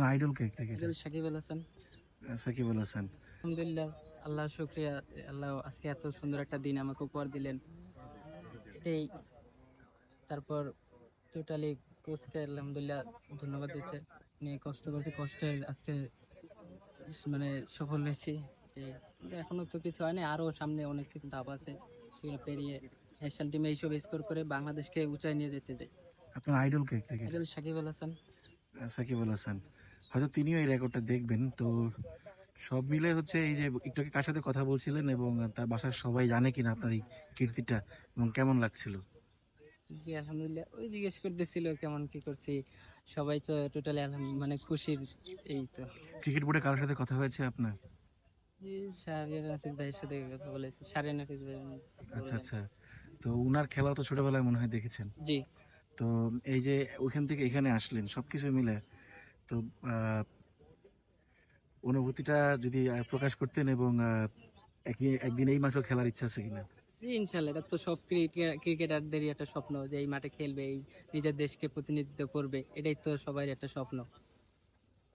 Idol কে সাকিব আল হাসান। সাকিব আল হাসান। আলহামদুলিল্লাহ আল্লাহ শুক্রিয়া আল্লাহ আজকে এত সুন্দর একটা দিন আমাকে উপহার দিলেন। এটাই তারপর টোটালি কোচকে আলহামদুলিল্লাহ ধন্যবাদ দিতে। নিয়ে কষ্ট করছি কষ্টের আজকে মানে সফল হয়েছি। এখনও তো কিছু হয়নি আরও সামনে অনেক কিছু ধাপ আছে। সেগুলো পেরিয়ে ন্যাশনাল টিমে এইসব স্কোর করে বাংলাদেশকে উঁচাই নিয়ে যেতে চাই। আপনার আইডল কে সাকিব আল হাসান। সাকিব আল হাসান। হয়তো তিনিও এই রেকর্ডটা দেখবেন। তো সব মিলে হচ্ছে এই যে একটু কার সাথে কথা বলছিলেন এবং তার বাসার সবাই জানে কিনা আপনার এই কীর্তিটা এবং কেমন লাগছিল? জি আলহামদুলিল্লাহ। ওই জিজ্ঞেস করতেছিল কেমন কি করছি। সবাই তো টোটালি মানে খুশির এই তো। ক্রিকেট বোর্ডে কারোর সাথে কথা হয়েছে আপনার? জি শাহরিয়ার নাফিস ভাইয়ের সাথে কথা বলেছি। শাহরিয়ার নাফিস ভাই আচ্ছা আচ্ছা। তো উনার খেলা তো ছোটবেলায় মনে হয় দেখেছেন। জি। তো এই যে ওইখান থেকে এখানে আসলেন সবকিছু মিলে তো অনুভূতিটা যদি প্রকাশ করতেন এবং একদিন একদিন এই মাঠেও খেলার ইচ্ছা আছে কিনা? ইনশাল্লাহ। এটা তো সব ক্রিকেট- ক্রিকেটারদেরই একটা স্বপ্ন যে এই মাঠে খেলবে, এই নিজের দেশকে প্রতিনিধিত্ব করবে। এটাই তো সবাই একটা স্বপ্ন।